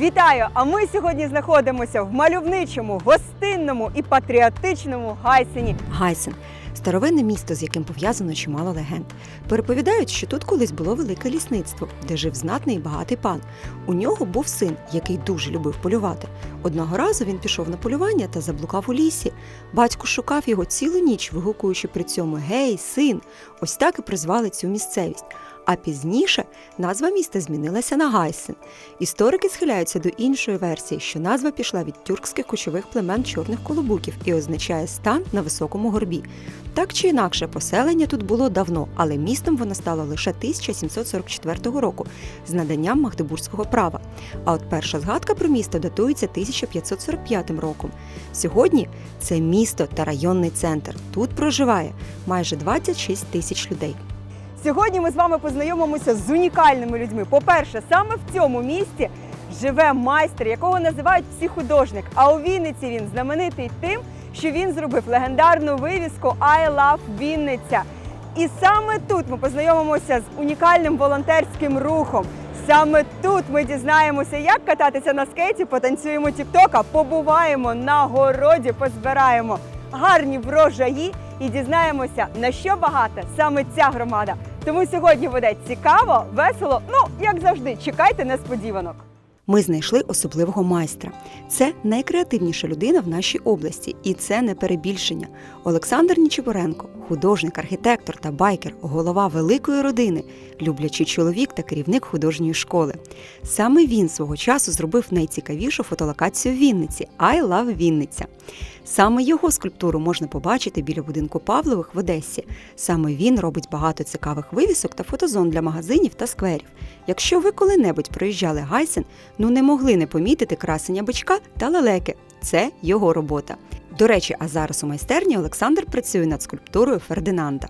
Вітаю! А ми сьогодні знаходимося в мальовничому, гостинному і патріотичному Гайсені. Гайсен старовинне місто, з яким пов'язано чимало легенд. Переповідають, що тут колись було велике лісництво, де жив знатний і багатий пан. У нього був син, який дуже любив полювати. Одного разу він пішов на полювання та заблукав у лісі. Батько шукав його цілу ніч, вигукуючи при цьому Гей, син! Ось так і призвали цю місцевість. А пізніше назва міста змінилася на Гайсен. Історики схиляються до іншої версії, що назва пішла від тюркських кочових племен чорних колобуків і означає стан на високому горбі. Так чи інакше, поселення тут було давно, але містом воно стало лише 1744 року з наданням Магдебурзького права. А от перша згадка про місто датується 1545 роком. Сьогодні це місто та районний центр. Тут проживає майже 26 тисяч людей. Сьогодні ми з вами познайомимося з унікальними людьми. По-перше, саме в цьому місті живе майстер, якого називають всі художник. А у Вінниці він знаменитий тим, що він зробив легендарну вивіску I love Вінниця. І саме тут ми познайомимося з унікальним волонтерським рухом. Саме тут ми дізнаємося, як кататися на скейті, потанцюємо тіктока, побуваємо на городі, позбираємо гарні врожаї і дізнаємося, на що багата саме ця громада. Тому сьогодні буде цікаво, весело. Ну як завжди, чекайте несподіванок. Ми знайшли особливого майстра. Це найкреативніша людина в нашій області, і це не перебільшення. Олександр Нічипоренко, художник, архітектор та байкер, голова великої родини, люблячий чоловік та керівник художньої школи. Саме він свого часу зробив найцікавішу фотолокацію в Вінниці I Love Вінниця. Саме його скульптуру можна побачити біля будинку Павлових в Одесі. Саме він робить багато цікавих вивісок та фотозон для магазинів та скверів. Якщо ви коли-небудь проїжджали Гайсен, ну не могли не помітити красення бичка та лелеки. Це його робота. До речі, а зараз у майстерні Олександр працює над скульптурою Фердинанда.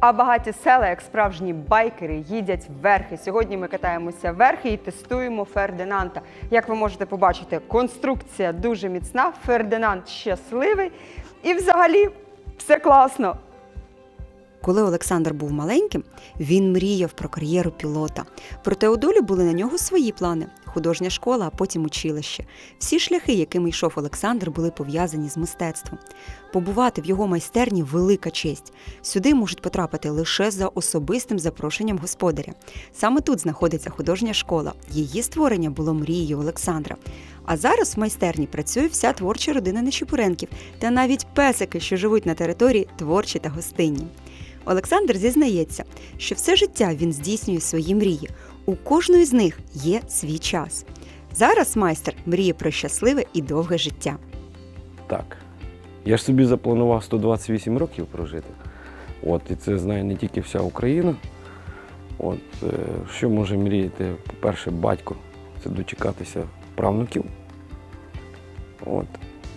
А багаті села, як справжні байкери, їдять верхи. Сьогодні ми катаємося верхи і тестуємо Фердинанда. Як ви можете побачити, конструкція дуже міцна. Фердинанд щасливий і взагалі все класно. Коли Олександр був маленьким, він мріяв про кар'єру пілота. Проте у долі були на нього свої плани: художня школа, а потім училище. Всі шляхи, якими йшов Олександр, були пов'язані з мистецтвом. Побувати в його майстерні велика честь. Сюди можуть потрапити лише за особистим запрошенням господаря. Саме тут знаходиться художня школа. Її створення було мрією Олександра. А зараз в майстерні працює вся творча родина Нечіпуренків та навіть песики, що живуть на території творчі та гостинні. Олександр зізнається, що все життя він здійснює свої мрії. У кожної з них є свій час. Зараз майстер мріє про щасливе і довге життя. Так. Я ж собі запланував 128 років прожити. От, і це знає не тільки вся Україна. От, е, що може мріяти, по-перше, батько це дочекатися правнуків. От,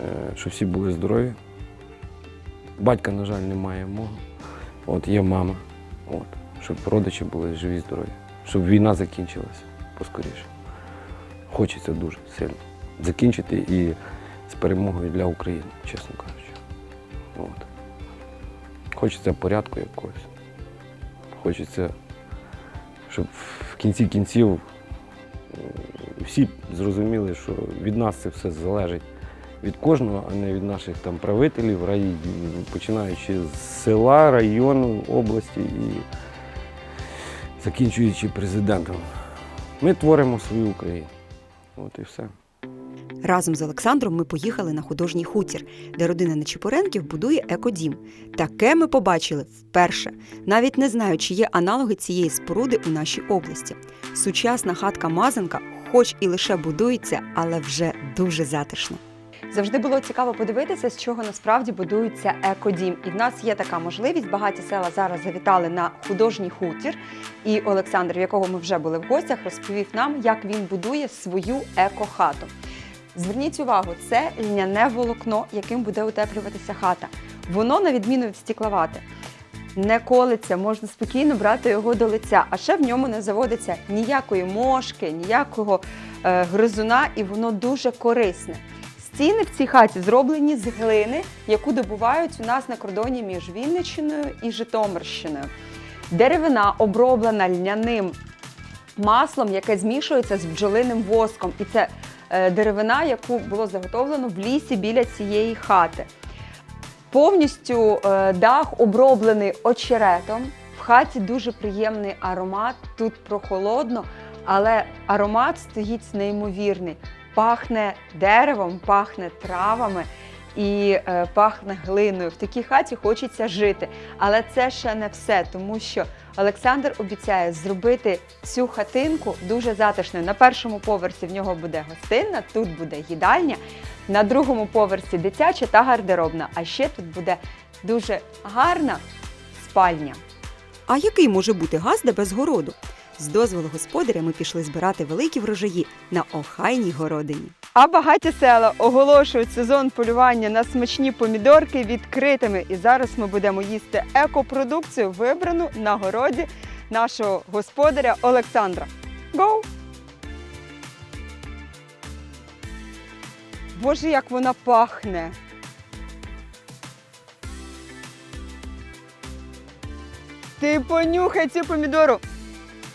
е, щоб всі були здорові. Батька, на жаль, немає мого. От, є мама. От, щоб родичі були живі, здорові. Щоб війна закінчилася поскоріше. Хочеться дуже сильно закінчити і з перемогою для України, чесно кажучи. От. Хочеться порядку якогось. Хочеться, щоб в кінці кінців всі зрозуміли, що від нас це все залежить від кожного, а не від наших там правителів, рай- починаючи з села, району, області і закінчуючи президентом. Ми творимо свою Україну. От і все. Разом з Олександром ми поїхали на художній хутір, де родина Нечіпоренків будує екодім. Таке ми побачили вперше, навіть не знаю, чи є аналоги цієї споруди у нашій області. Сучасна хатка Мазанка, хоч і лише будується, але вже дуже затишно. Завжди було цікаво подивитися, з чого насправді будується екодім. І в нас є така можливість. Багаті села зараз завітали на художній хутір. І Олександр, в якого ми вже були в гостях, розповів нам, як він будує свою екохату. Зверніть увагу, це льняне волокно, яким буде утеплюватися хата. Воно, на відміну від стікловати, не колиться, можна спокійно брати його до лиця, а ще в ньому не заводиться ніякої мошки, ніякого е, гризуна, і воно дуже корисне. Стіни в цій хаті зроблені з глини, яку добувають у нас на кордоні між Вінниччиною і Житомирщиною. Деревина оброблена льняним маслом, яке змішується з бджолиним воском. І це е, деревина, яку було заготовлено в лісі біля цієї хати. Повністю е, дах оброблений очеретом. В хаті дуже приємний аромат. Тут прохолодно, але аромат стоїть неймовірний. Пахне деревом, пахне травами і е, пахне глиною. В такій хаті хочеться жити. Але це ще не все, тому що Олександр обіцяє зробити цю хатинку дуже затишною. На першому поверсі в нього буде гостинна, тут буде їдальня, на другому поверсі дитяча та гардеробна. А ще тут буде дуже гарна спальня. А який може бути газда без городу? З дозволу господаря ми пішли збирати великі врожаї на охайній городині. А багаті села оголошують сезон полювання на смачні помідорки відкритими. І зараз ми будемо їсти екопродукцію, вибрану на городі нашого господаря Олександра. Гоу! Боже, як вона пахне! Ти понюхай цю помідору.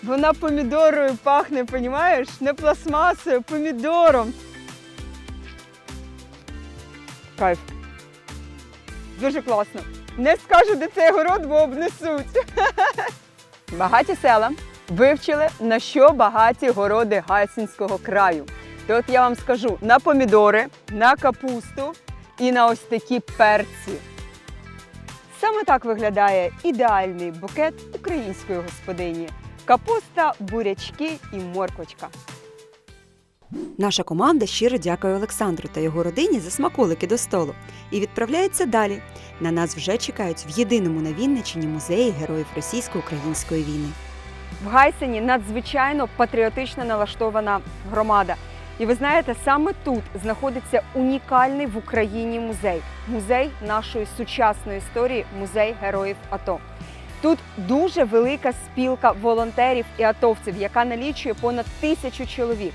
Вона помідорою пахне, понімаєш? Не пластмасою, помідором. Кайф. Дуже класно. Не скажу, де цей город, бо обнесуть. Багаті села вивчили, на що багаті городи Гайсинського краю. То от я вам скажу на помідори, на капусту і на ось такі перці. Саме так виглядає ідеальний букет української господині. Капуста, бурячки і морквочка. Наша команда щиро дякує Олександру та його родині за смаколики до столу і відправляється далі. На нас вже чекають в єдиному на Вінниччині музеї героїв російсько-української війни. В Гайсені надзвичайно патріотично налаштована громада. І ви знаєте, саме тут знаходиться унікальний в Україні музей музей нашої сучасної історії, музей героїв АТО. Тут дуже велика спілка волонтерів і атовців, яка налічує понад тисячу чоловік.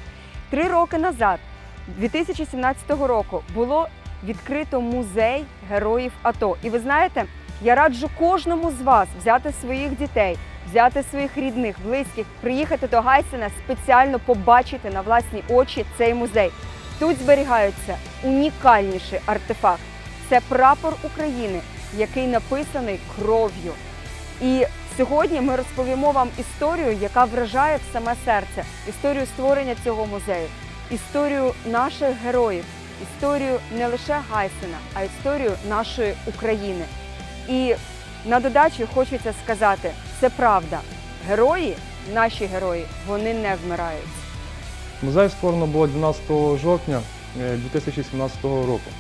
Три роки назад, 2017 року, було відкрито музей героїв АТО. І ви знаєте, я раджу кожному з вас взяти своїх дітей, взяти своїх рідних, близьких, приїхати до Гайсена, спеціально побачити на власні очі цей музей. Тут зберігаються унікальніший артефакт. Це прапор України, який написаний кров'ю. І сьогодні ми розповімо вам історію, яка вражає в саме серце, історію створення цього музею, історію наших героїв, історію не лише Гайсена, а історію нашої України. І на додачу хочеться сказати, це правда. Герої, наші герої, вони не вмирають. Музей створено було 12 жовтня е, 2017 року.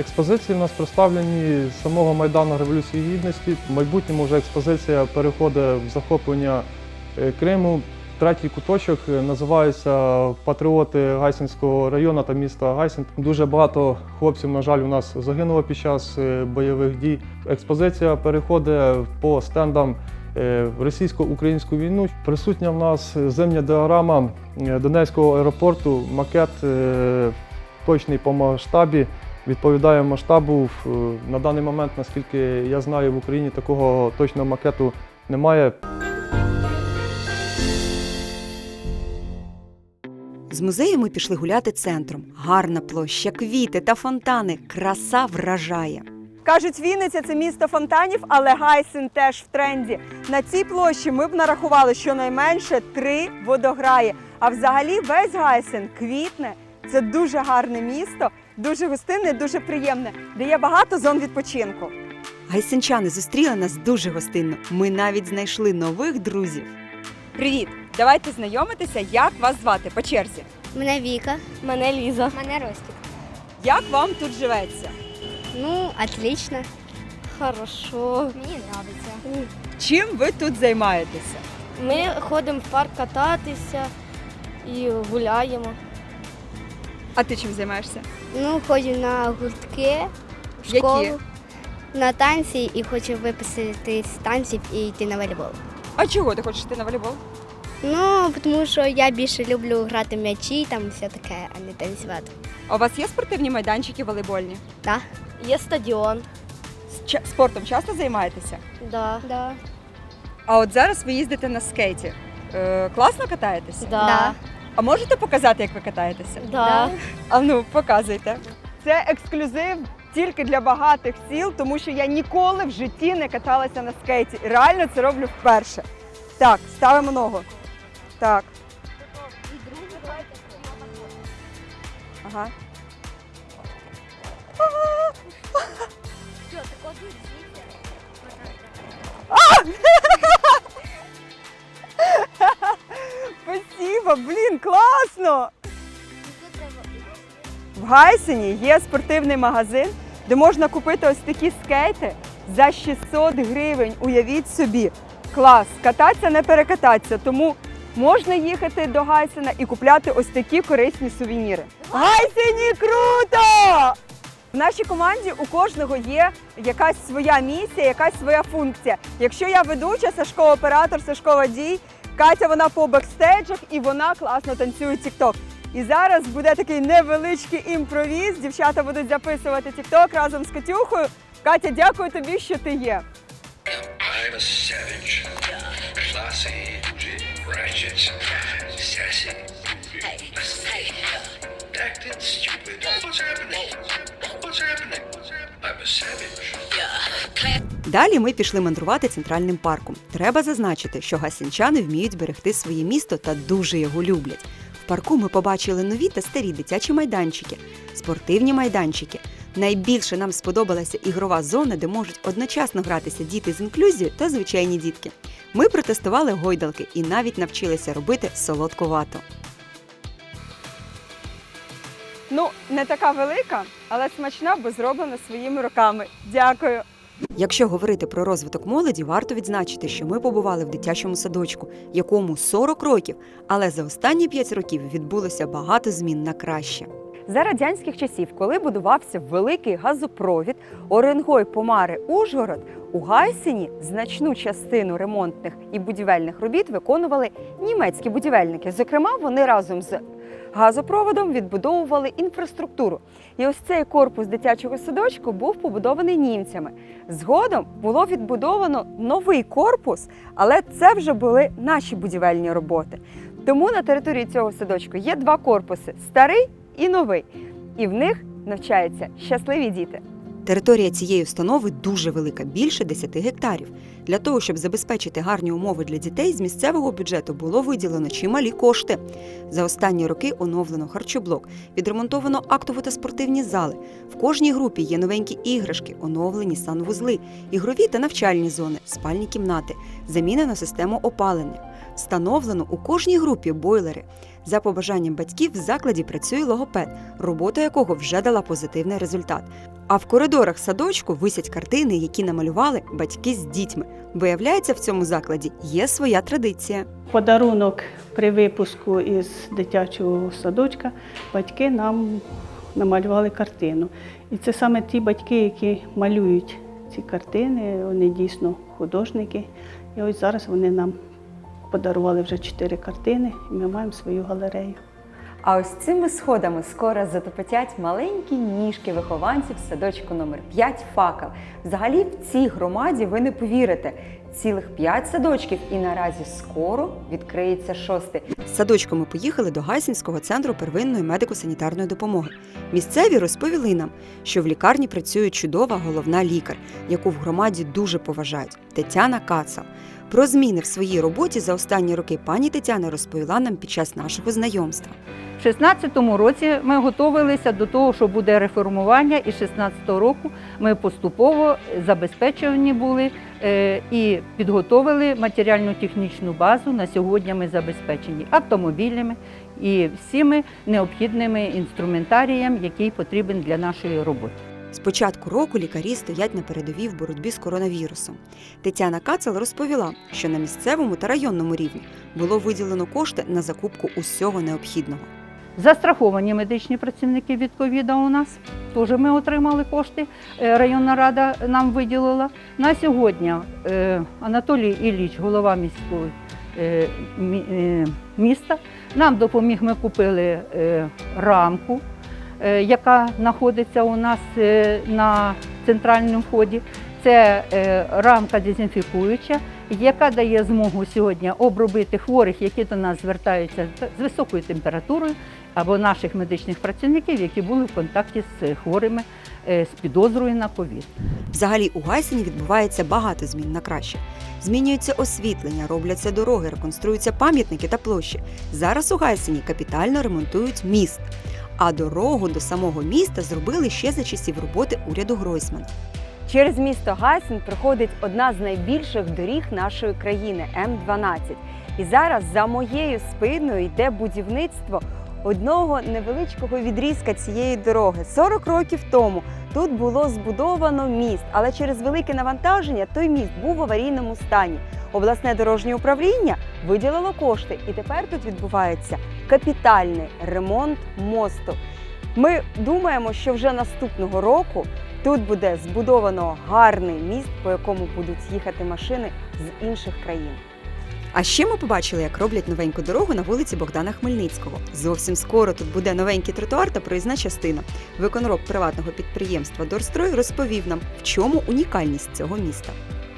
Експозиції в нас представлені з самого Майдану Революції Гідності. В майбутньому вже експозиція переходить в захоплення е, Криму. Третій куточок е, називається Патріоти Гайсинського району та міста Гайсин. Дуже багато хлопців, на жаль, у нас загинуло під час е, бойових дій. Експозиція переходить по стендам в російсько-українську війну. Присутня в нас зимня діаграма Донецького аеропорту, макет точний по масштабі. Відповідає масштабу. Е, На даний момент, наскільки я знаю, в Україні такого точного макету немає. З музею ми пішли гуляти центром. Гарна площа, квіти та фонтани. Краса вражає. Кажуть, Вінниця це місто фонтанів, але Гайсен теж в тренді. На цій площі ми б нарахували щонайменше три водограї. А взагалі весь Гайсен квітне. Це дуже гарне місто, дуже гостинне, дуже приємне, де є багато зон відпочинку. Гайсенчани зустріли нас дуже гостинно. Ми навіть знайшли нових друзів. Привіт! Давайте знайомитися, як вас звати по черзі. Мене Віка. Мене Ліза. Мене Ростик. Як вам тут живеться? Ну, отлично. Хорошо. Мені подобається. Чим ви тут займаєтеся? Ми ходимо в парк кататися і гуляємо. А ти чим займаєшся? Ну, ходжу на гуртки, в Які? школу, на танці і хочу виписати з танців і йти на волейбол. А чого ти хочеш йти на волейбол? Ну, тому що я більше люблю грати в м'ячі, там все таке, а не танцювати. А у вас є спортивні майданчики волейбольні? Так? Є стадіон. З ча- Спортом часто займаєтеся? Да. Да. А от зараз ви їздите на скейті. Е, класно катаєтеся? Да. А можете показати, як ви катаєтеся? Да. А ну, показуйте. Це ексклюзив тільки для багатих сіл, тому що я ніколи в житті не каталася на скейті. І реально це роблю вперше. Так, ставимо ногу. Так. Ага. Спасибо, блін, класно! В Гайсені є спортивний магазин, де можна купити ось такі скейти за 600 гривень. Уявіть собі, клас! Кататися не перекататися, тому можна їхати до Гайсена і купляти ось такі корисні сувеніри. Гайсені круто! В нашій команді у кожного є якась своя місія, якась своя функція. Якщо я ведуча, Сашко оператор, Сашко водій, Катя вона по бекстейджах і вона класно танцює тік-ток. І зараз буде такий невеличкий імпровіз. Дівчата будуть записувати тік-ток разом з Катюхою. Катя, дякую тобі, що ти є. I'm a savage. Classy, ratchet, sassy, acting stupid. What's happening? Далі ми пішли мандрувати центральним парком. Треба зазначити, що гасінчани вміють берегти своє місто та дуже його люблять. В парку ми побачили нові та старі дитячі майданчики, спортивні майданчики. Найбільше нам сподобалася ігрова зона, де можуть одночасно гратися діти з інклюзією та звичайні дітки. Ми протестували гойдалки і навіть навчилися робити солодку вату. Ну, не така велика, але смачна, бо зроблена своїми руками. Дякую. Якщо говорити про розвиток молоді, варто відзначити, що ми побували в дитячому садочку, якому 40 років, але за останні 5 років відбулося багато змін на краще. За радянських часів, коли будувався великий газопровід Оренгой Помари Ужгород, у Гайсені значну частину ремонтних і будівельних робіт виконували німецькі будівельники. Зокрема, вони разом з газопроводом відбудовували інфраструктуру. І ось цей корпус дитячого садочку був побудований німцями. Згодом було відбудовано новий корпус, але це вже були наші будівельні роботи. Тому на території цього садочку є два корпуси старий і новий. І в них навчаються щасливі діти. Територія цієї установи дуже велика, більше 10 гектарів. Для того, щоб забезпечити гарні умови для дітей, з місцевого бюджету було виділено чималі кошти. За останні роки оновлено харчоблок, відремонтовано актово та спортивні зали. В кожній групі є новенькі іграшки, оновлені санвузли, ігрові та навчальні зони, спальні кімнати, замінено систему опалення. Встановлено у кожній групі бойлери. За побажанням батьків в закладі працює логопед, робота якого вже дала позитивний результат. А в коридорах садочку висять картини, які намалювали батьки з дітьми. Виявляється, в цьому закладі є своя традиція. подарунок при випуску із дитячого садочка батьки нам намалювали картину. І це саме ті батьки, які малюють ці картини, вони дійсно художники. І ось зараз вони нам подарували вже чотири картини, і ми маємо свою галерею. А ось цими сходами скоро затопотять маленькі ніжки вихованців садочку номер 5 факел. Взагалі в цій громаді ви не повірите. Цілих 5 садочків, і наразі скоро відкриється шостий. З ми поїхали до Гайсинського центру первинної медико-санітарної допомоги. Місцеві розповіли нам, що в лікарні працює чудова головна лікар, яку в громаді дуже поважають Тетяна Кацал. Про зміни в своїй роботі за останні роки пані Тетяна розповіла нам під час нашого знайомства. В 16-му році ми готувалися до того, що буде реформування, і з 16-го року ми поступово забезпечені були е, і підготовили матеріально-технічну базу. На сьогодні ми забезпечені автомобілями і всіми необхідними інструментарієм, який потрібен для нашої роботи. З початку року лікарі стоять на передовій в боротьбі з коронавірусом. Тетяна Кацал розповіла, що на місцевому та районному рівні було виділено кошти на закупку усього необхідного. Застраховані медичні працівники від ковіда у нас. Теж ми отримали кошти. е, Районна рада нам виділила. На сьогодні е, Анатолій Ілліч, голова міського е, мі- міста, нам допоміг. Ми купили рамку, яка знаходиться у нас е, на центральному вході. Це е, рамка дезінфікуюча, яка дає змогу сьогодні обробити хворих, які до нас звертаються з- високою температурою, або наших медичних працівників, які були в контакті з хворими е, з підозрою на ковід. Взагалі у Гайсені відбувається багато змін на краще. Змінюється освітлення, робляться дороги, реконструються пам'ятники та площі. Зараз у Гайсені капітально ремонтують міст. А дорогу до самого міста зробили ще за часів роботи уряду Гройсмана. Через місто Гайсен проходить одна з найбільших доріг нашої країни М12. І зараз за моєю спиною йде будівництво одного невеличкого відрізка цієї дороги. 40 років тому тут було збудовано міст, але через велике навантаження той міст був в аварійному стані. Обласне дорожнє управління виділило кошти, і тепер тут відбувається капітальний ремонт мосту. Ми думаємо, що вже наступного року Тут буде збудовано гарний міст, по якому будуть їхати машини з інших країн. А ще ми побачили, як роблять новеньку дорогу на вулиці Богдана Хмельницького. Зовсім скоро тут буде новенький тротуар та проїзна частина. Виконроб приватного підприємства Дорстрой розповів нам, в чому унікальність цього міста.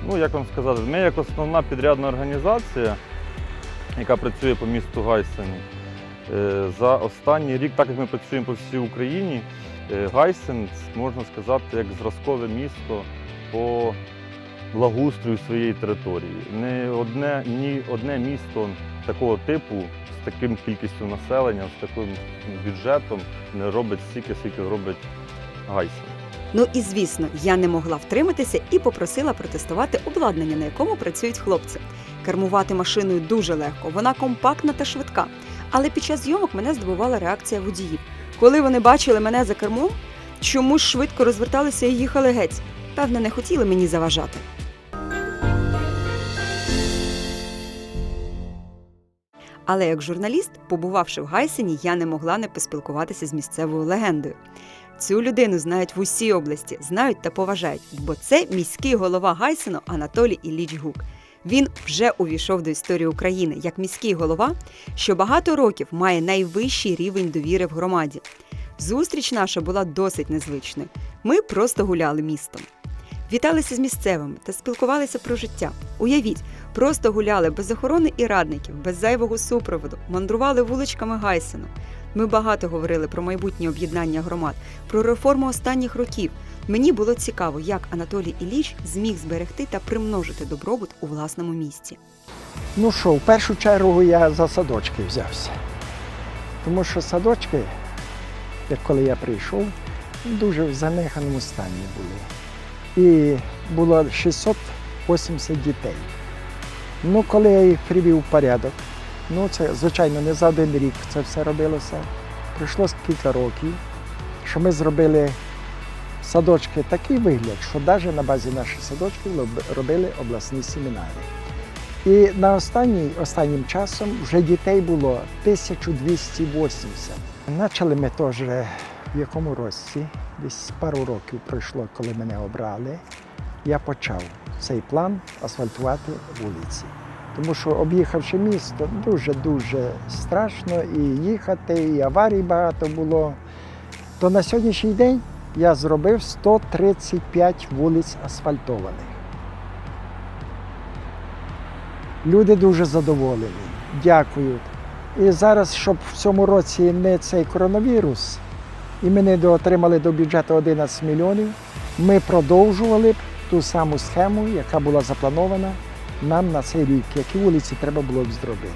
Ну, як вам сказати, ми як основна підрядна організація, яка працює по місту Гайсені, е, за останній рік, так як ми працюємо по всій Україні, е, Гайсен, можна сказати, як зразкове місто по благоустрою своєї території. Не одне, ні одне місто такого типу з таким кількістю населення, з таким бюджетом не робить стільки, скільки робить Гайсен. Ну і звісно, я не могла втриматися і попросила протестувати обладнання, на якому працюють хлопці. Кермувати машиною дуже легко, вона компактна та швидка. Але під час зйомок мене здивувала реакція водіїв. Коли вони бачили мене за кермом, чомусь швидко розверталися і їхали геть. Певно, не хотіли мені заважати. Але як журналіст, побувавши в Гайсені, я не могла не поспілкуватися з місцевою легендою. Цю людину знають в усій області, знають та поважають, бо це міський голова Гайсену Анатолій Ілліч Гук. Він вже увійшов до історії України як міський голова, що багато років має найвищий рівень довіри в громаді. Зустріч наша була досить незвичною. Ми просто гуляли містом. Віталися з місцевими та спілкувалися про життя. Уявіть, просто гуляли без охорони і радників, без зайвого супроводу, мандрували вуличками Гайсену. Ми багато говорили про майбутнє об'єднання громад, про реформу останніх років. Мені було цікаво, як Анатолій Ілліч зміг зберегти та примножити добробут у власному місті. Ну що, в першу чергу я за садочки взявся. Тому що садочки, як коли я прийшов, дуже в занеханому стані були. І було 680 дітей. Ну, коли я їх привів в порядок, ну це, звичайно, не за один рік це все робилося. Пройшло кілька років, що ми зробили садочки такий вигляд, що навіть на базі наших садочків робили обласні семінари. І на останній, останнім часом вже дітей було 1280. Почали ми теж в якому році, десь пару років пройшло, коли мене обрали. Я почав цей план асфальтувати вулиці. Тому що об'їхавши місто, дуже-дуже страшно і їхати, і аварій багато було. То на сьогоднішній день я зробив 135 вулиць асфальтованих. Люди дуже задоволені, дякують. І зараз, щоб в цьому році не цей коронавірус, і ми не отримали до бюджету 11 мільйонів, ми продовжували б ту саму схему, яка була запланована нам на цей рік, які вулиці треба було б зробити.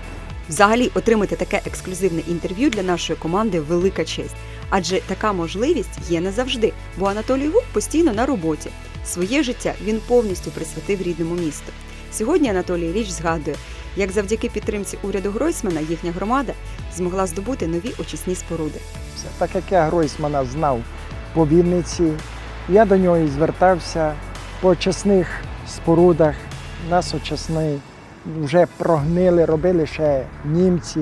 Взагалі, отримати таке ексклюзивне інтерв'ю для нашої команди велика честь. Адже така можливість є не завжди, бо Анатолій Гук постійно на роботі. Своє життя він повністю присвятив рідному місту. Сьогодні Анатолій Річ згадує, як завдяки підтримці уряду Гройсмана їхня громада змогла здобути нові очисні споруди. Так як я Гройсмана знав по Вінниці, я до нього і звертався по очисних спорудах. Нас очисний вже прогнили, робили ще німці.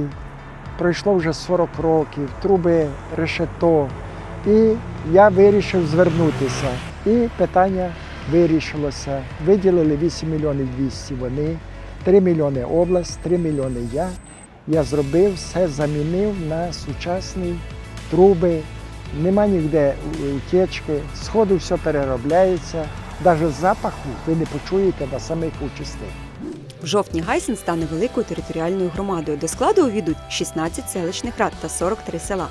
Пройшло вже 40 років, труби, решето. І я вирішив звернутися. І питання вирішилося. Виділили 8 мільйонів 200 вони, 3 мільйони область, 3 мільйони я. Я зробив все, замінив на сучасні труби, нема ніде утечки, сходу все переробляється. Навіть запаху ви не почуєте на самих участях. В жовтні Гайсен стане великою територіальною громадою. До складу увійдуть 16 селищних рад та 43 села.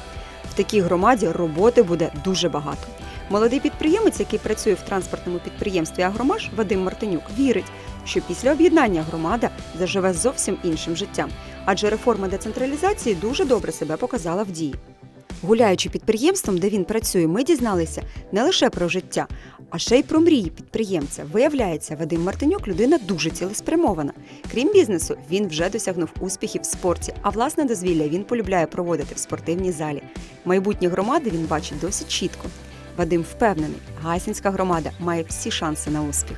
В такій громаді роботи буде дуже багато. Молодий підприємець, який працює в транспортному підприємстві Агромаш, Вадим Мартинюк, вірить, що після об'єднання громада заживе зовсім іншим життям, адже реформа децентралізації дуже добре себе показала в дії. Гуляючи підприємством, де він працює, ми дізналися не лише про життя, а ще й про мрії підприємця. Виявляється, Вадим Мартинюк людина дуже цілеспрямована. Крім бізнесу, він вже досягнув успіхів в спорті, а власне дозвілля він полюбляє проводити в спортивній залі. Майбутнє громади він бачить досить чітко. Вадим впевнений, Гайсинська громада має всі шанси на успіх.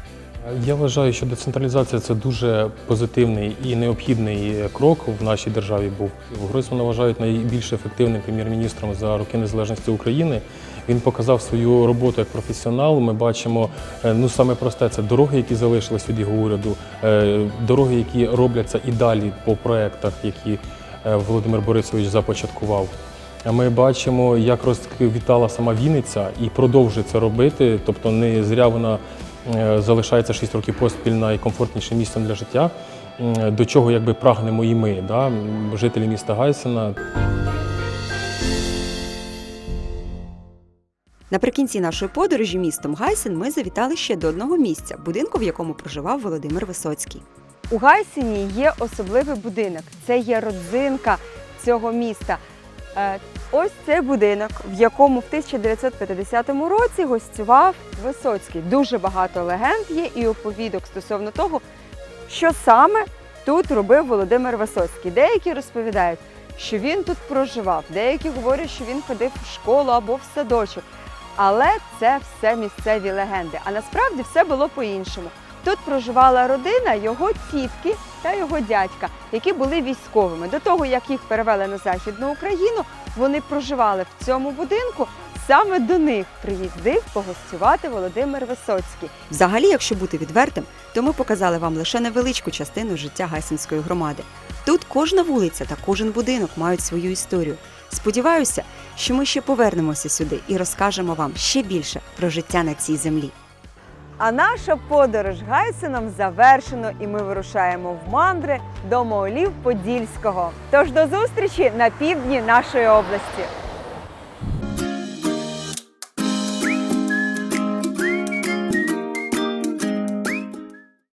Я вважаю, що децентралізація це дуже позитивний і необхідний крок в нашій державі був. Гройсмана вважають найбільш ефективним прем'єр-міністром за роки незалежності України. Він показав свою роботу як професіонал. Ми бачимо е, ну саме просте це дороги, які залишились від його уряду, е, дороги, які робляться і далі по проектах, які е, Володимир Борисович започаткував. Ми бачимо, як розквітала сама Вінниця і продовжує це робити. Тобто не зря вона залишається 6 років поспіль найкомфортнішим місцем для життя, до чого якби прагнемо і ми, да, жителі міста Гайсена. Наприкінці нашої подорожі містом Гайсен ми завітали ще до одного місця, будинку, в якому проживав Володимир Висоцький. У Гайсині є особливий будинок. Це є родзинка цього міста. Ось цей будинок, в якому в 1950 році гостював Висоцький. Дуже багато легенд є і оповідок стосовно того, що саме тут робив Володимир Висоцький. Деякі розповідають, що він тут проживав, деякі говорять, що він ходив в школу або в садочок. Але це все місцеві легенди. А насправді все було по-іншому. Тут проживала родина його тітки та його дядька, які були військовими. До того, як їх перевели на Західну Україну, вони проживали в цьому будинку. Саме до них приїздив погостювати Володимир Висоцький. Взагалі, якщо бути відвертим, то ми показали вам лише невеличку частину життя Гайсинської громади. Тут кожна вулиця та кожен будинок мають свою історію. Сподіваюся, що ми ще повернемося сюди і розкажемо вам ще більше про життя на цій землі. А наша подорож Гайсеном завершено, і ми вирушаємо в мандри до Моолів Подільського. Тож до зустрічі на півдні нашої області.